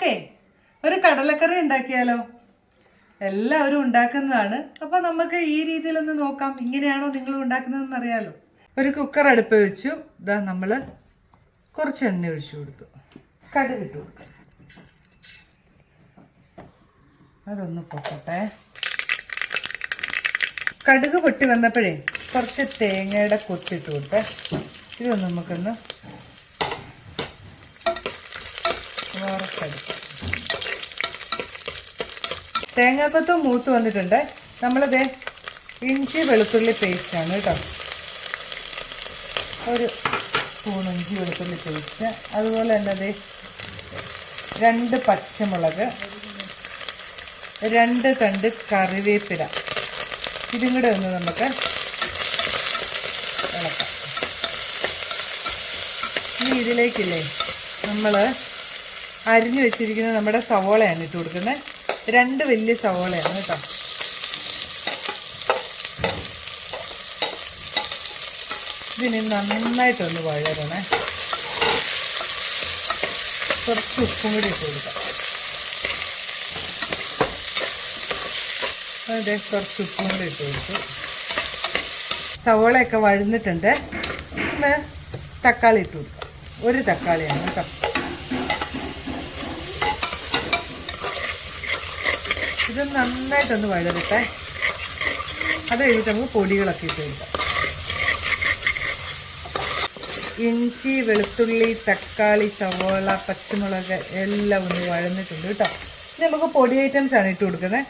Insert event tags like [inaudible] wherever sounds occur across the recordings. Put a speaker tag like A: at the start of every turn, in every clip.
A: നമുക്കേ ഒരു കടലക്കറി ഉണ്ടാക്കിയാലോ? എല്ലാവരും ഉണ്ടാക്കുന്നതാണ്. അപ്പൊ നമുക്ക് ഈ രീതിയിലൊന്ന് നോക്കാം. ഇങ്ങനെയാണോ നിങ്ങൾ ഉണ്ടാക്കുന്നതെന്ന് അറിയാലോ. ഒരു കുക്കർ അടുപ്പ് വെച്ചു. ഇതാ നമ്മൾ കുറച്ച് എണ്ണ ഒഴിച്ചു കൊടുത്തു. കടുക് ഇട്ടു അതൊന്ന് പൊക്കട്ടെ. കടുക് പൊട്ടി വന്നപ്പോഴേ കുറച്ച് തേങ്ങയുടെ കൊത്തിട്ട് കൊടുത്തേ. ഇതൊന്ന് നമുക്കൊന്ന് വറുത്തെടുക്കാം. മൂത്ത് വന്നിട്ടുണ്ട്. നമ്മളത് ഇഞ്ചി വെളുത്തുള്ളി പേസ്റ്റാണ് കേട്ടോ. ഒരു സ്പൂൺ ഇഞ്ചി വെളുത്തുള്ളി പേസ്റ്റ്. അതുപോലെ തന്നെ ദേ രണ്ട് പച്ചമുളക് രണ്ട് തണ്ട് കറിവേപ്പില. ഇതും കൂടെ ഒന്ന് നമുക്ക് ഇളക്കാം. ഇനി ഇതിലേക്കില്ലേ നമ്മൾ അരിഞ്ഞു വെച്ചിരിക്കുന്ന നമ്മുടെ സവോളയാണ് ഇട്ട് കൊടുക്കുന്നത്. രണ്ട് വലിയ സവോളയാണ് കേട്ടോ. ഇതിന് നന്നായിട്ടൊന്ന് വഴരണേ കുറച്ച് ഉപ്പും കൂടി ഇട്ട് കൊടുക്കാം. അതെ കുറച്ച് ഉപ്പും കൂടി ഇട്ട് കൊടുത്തു. സവോളയൊക്കെ വഴുന്നിട്ടുണ്ട്. ഒന്ന് തക്കാളി ഇട്ട് കൊടുക്കാം. ഒരു തക്കാളിയാണ് കേട്ടോ. ഇത് നന്നായിട്ടൊന്ന് വഴരട്ടെ അത് കഴിഞ്ഞിട്ട് നമുക്ക് പൊടികളൊക്കെ ഇട്ട് കൊടുക്കാം. ഇഞ്ചി വെളുത്തുള്ളി തക്കാളി സവോള പച്ചമുളക് എല്ലാം ഒന്ന് വഴന്നിട്ടുണ്ട് കേട്ടോ. ഇനി നമുക്ക് പൊടി ഐറ്റംസ് ആണ് ഇട്ട് കൊടുക്കുന്നത്.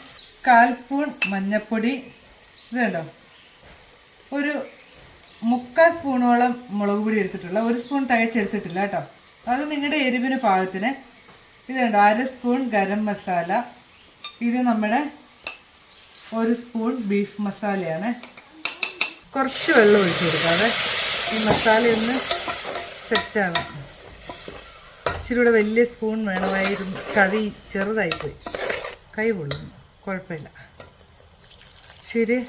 A: കാൽ സ്പൂൺ മഞ്ഞൾപ്പൊടി. ഇത് കണ്ടോ? ഒരു മുക്കാൽ സ്പൂണോളം മുളക് പൊടി എടുത്തിട്ടുള്ള ഒരു സ്പൂൺ തയ്ച്ചെടുത്തിട്ടില്ല കേട്ടോ. അത് നിങ്ങളുടെ എരിവിന് പാകത്തിന്. ഇത് കണ്ടോ? അര സ്പൂൺ ഗരം മസാല. ഇത് നമ്മുടെ ഒരു സ്പൂൺ ബീഫ് മസാലയാണ്. കുറച്ച് വെള്ളം ഒഴിച്ചു കൊടുക്കാതെ ഈ മസാല ഒന്ന് സെറ്റാവാം ഇച്ചിരി കൂടെ വലിയ സ്പൂൺ വേണമായിരുന്നു. കറി ചെറുതായിപ്പോയി. കൈ പൊള്ളുന്നു. കുഴപ്പമില്ല. ഇച്ചിരി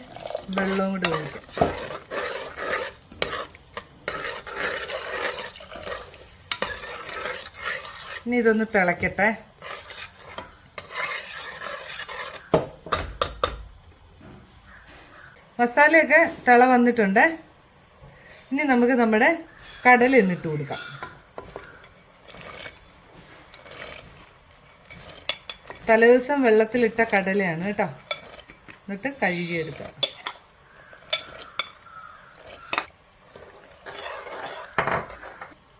A: വെള്ളവും കൂടി ഒഴിക്കും. ഇനി ഇതൊന്ന് തിളക്കട്ടെ. മസാലയൊക്കെ തിള വന്നിട്ടുണ്ട്. ഇനി നമുക്ക് നമ്മുടെ കടല എന്നിട്ട് കൊടുക്കാം. തലേദിവസം വെള്ളത്തിലിട്ട കടലയാണ് കേട്ടോ. എന്നിട്ട് കഴുകിയെടുക്കുക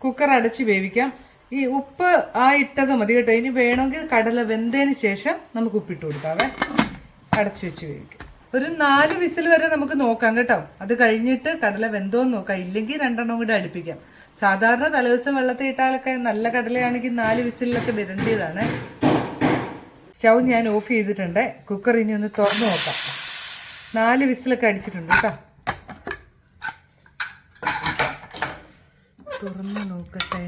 A: കുക്കർ അടച്ച് വേവിക്കാം. ഈ ഉപ്പ് ആ ഇട്ടത് മതി കേട്ടോ. ഇനി വേണമെങ്കിൽ കടല വെന്തതിന് ശേഷം നമുക്ക് ഉപ്പിട്ട് കൊടുക്കാവേ അടച്ചു വെച്ച് വേവിക്കാം. ഒരു നാല് വിസിൽ വരെ നമുക്ക് നോക്കാം കേട്ടോ. അത് കഴിഞ്ഞിട്ട് കടല വെന്തോന്ന് നോക്കാം. ഇല്ലെങ്കിൽ രണ്ടെണ്ണം കൂടി അടുപ്പിക്കാം. സാധാരണ തലേദിവസം വെള്ളത്തിൽ ഇട്ടാലൊക്കെ നല്ല കടലയാണെങ്കിൽ നാല് വിസിലൊക്കെ വരേണ്ടതാണ് സ്റ്റൗ ഞാൻ ഓഫ് ചെയ്തിട്ടുണ്ട്. കുക്കർ ഇനി ഒന്ന് തുറന്നു നോക്കാം. നാല് വിസിലൊക്കെ അടിച്ചിട്ടുണ്ട് കേട്ടോ. തുറന്ന് നോക്കട്ടെ.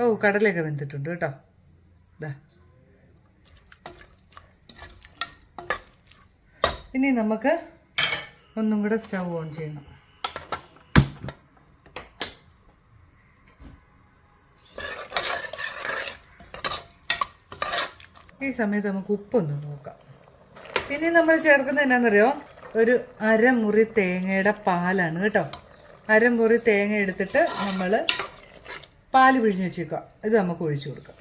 A: ഓ കടലയൊക്കെ വെന്തിട്ടുണ്ട് കേട്ടോ. ഇതാ ഇനി നമുക്ക് ഒന്നും കൂടെ സ്റ്റൗ ഓൺ ചെയ്യണം. ഈ സമയത്ത് നമുക്ക് ഉപ്പൊന്ന് നോക്കാം. ഇനി നമ്മൾ ചേർക്കുന്നത് എന്നാണെന്നറിയോ ഒരു അരമുറി തേങ്ങയുടെ പാലാണ് കേട്ടോ. അരമുറി തേങ്ങ എടുത്തിട്ട് നമ്മൾ പാൽ പിഴിഞ്ഞ് വെച്ചേക്കുക. ഇത് നമുക്ക് ഒഴിച്ചു കൊടുക്കാം.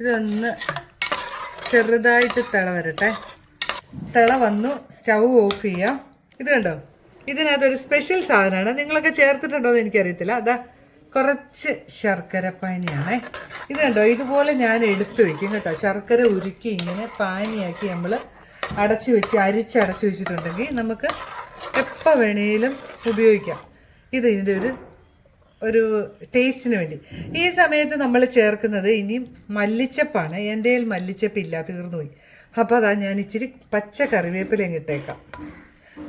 A: ഇതൊന്ന് ചെറുതായിട്ട് തിള വരട്ടെ. തിള വന്നു സ്റ്റൗ ഓഫ് ചെയ്യാം. ഇത് കണ്ടോ? ഇതിനകത്തൊരു സ്പെഷ്യൽ സാധനമാണ്. നിങ്ങളൊക്കെ ചേർത്തിട്ടുണ്ടോ എന്ന് എനിക്കറിയത്തില്ല. അതാ കുറച്ച് ശർക്കര പാനിയാണേ. ഇത് കണ്ടോ? ഇതുപോലെ ഞാൻ എടുത്തു വെക്കും കേട്ടോ. ശർക്കര ഉരുക്കി ഇങ്ങനെ പാനിയാക്കി നമ്മൾ അടച്ചു വെച്ച് അരിച്ചടച്ചു വെച്ചിട്ടുണ്ടെങ്കിൽ നമുക്ക് എപ്പോൾ വേണേലും ഉപയോഗിക്കാം. ഇത് ഇതിന്റെ ഒരു ഒരു ടേസ്റ്റിന് വേണ്ടി. ഈ സമയത്ത് നമ്മൾ ചേർക്കുന്നത് ഇനി മല്ലിച്ചപ്പാണ്. എന്റെ കയ്യിൽ മല്ലിച്ചപ്പ് ഇല്ല തീർന്നുപോയി അപ്പോൾ അതാ ഞാൻ ഇച്ചിരി പച്ച കറിവേപ്പില ഇട്ടേക്കാം.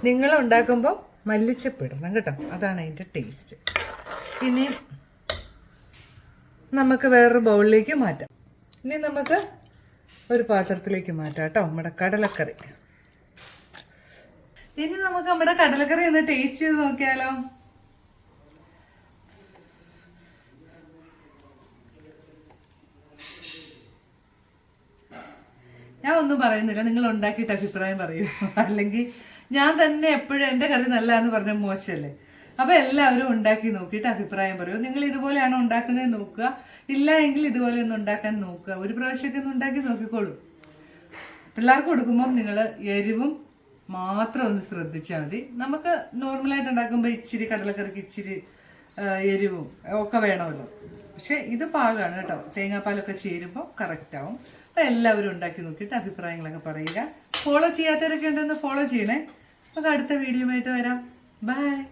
A: നിങ്ങൾ ഉണ്ടാക്കുമ്പോൾ മല്ലിച്ചപ്പ് ഇടണം കേട്ടോ. അതാണ് അതിന്റെ ടേസ്റ്റ് ഇനി നമുക്ക് വേറൊരു ബൗളിലേക്ക് മാറ്റാം. ഇനി നമുക്ക് ഒരു പാത്രത്തിലേക്ക് മാറ്റാം കേട്ടോ നമ്മുടെ കടലക്കറി. ഇനി നമുക്ക് നമ്മുടെ കടലക്കറി ഒന്ന് ടേസ്റ്റ് ചെയ്ത് നോക്കിയാലോ? ഒന്നും പറയുന്നില്ല. നിങ്ങൾ ഉണ്ടാക്കിയിട്ട് അഭിപ്രായം പറയൂ. [laughs] അല്ലെങ്കിൽ ഞാൻ തന്നെ എപ്പോഴും എന്റെ കറി നല്ലതെന്ന് പറഞ്ഞ മോശമല്ലേ അപ്പൊ എല്ലാവരും ഉണ്ടാക്കി നോക്കിയിട്ട് അഭിപ്രായം പറയൂ. നിങ്ങൾ ഇതുപോലെയാണ് ഉണ്ടാക്കുന്നത് നോക്കുക. ഇല്ല എങ്കിൽ ഇതുപോലെ ഒന്ന് ഉണ്ടാക്കാൻ നോക്കുക. ഒരു പ്രാവശ്യമൊക്കെ ഒന്ന് ഉണ്ടാക്കി നോക്കിക്കോളൂ. പിള്ളേർക്ക് കൊടുക്കുമ്പം നിങ്ങൾ എരിവും മാത്രം ഒന്ന് ശ്രദ്ധിച്ചാൽ മതി. നമുക്ക് നോർമലായിട്ട് ഉണ്ടാക്കുമ്പോൾ ഇച്ചിരി കടലക്കറിക്ക് ഇച്ചിരി എരിവും ഒക്കെ വേണമല്ലോ. പക്ഷെ ഇത് പാകമാണ് കേട്ടോ. തേങ്ങാപ്പാലൊക്കെ ചേരുമ്പോൾ കറക്റ്റ് ആവും. അപ്പം എല്ലാവരും ഉണ്ടാക്കി നോക്കിയിട്ട് അഭിപ്രായങ്ങളൊക്കെ പറയുക. ഫോളോ ചെയ്യാത്തവരൊക്കെ ഉണ്ടെന്ന് ഫോളോ ചെയ്യണേ. നമുക്ക് അടുത്ത വീഡിയോ ആയിട്ട് വരാം. ബൈ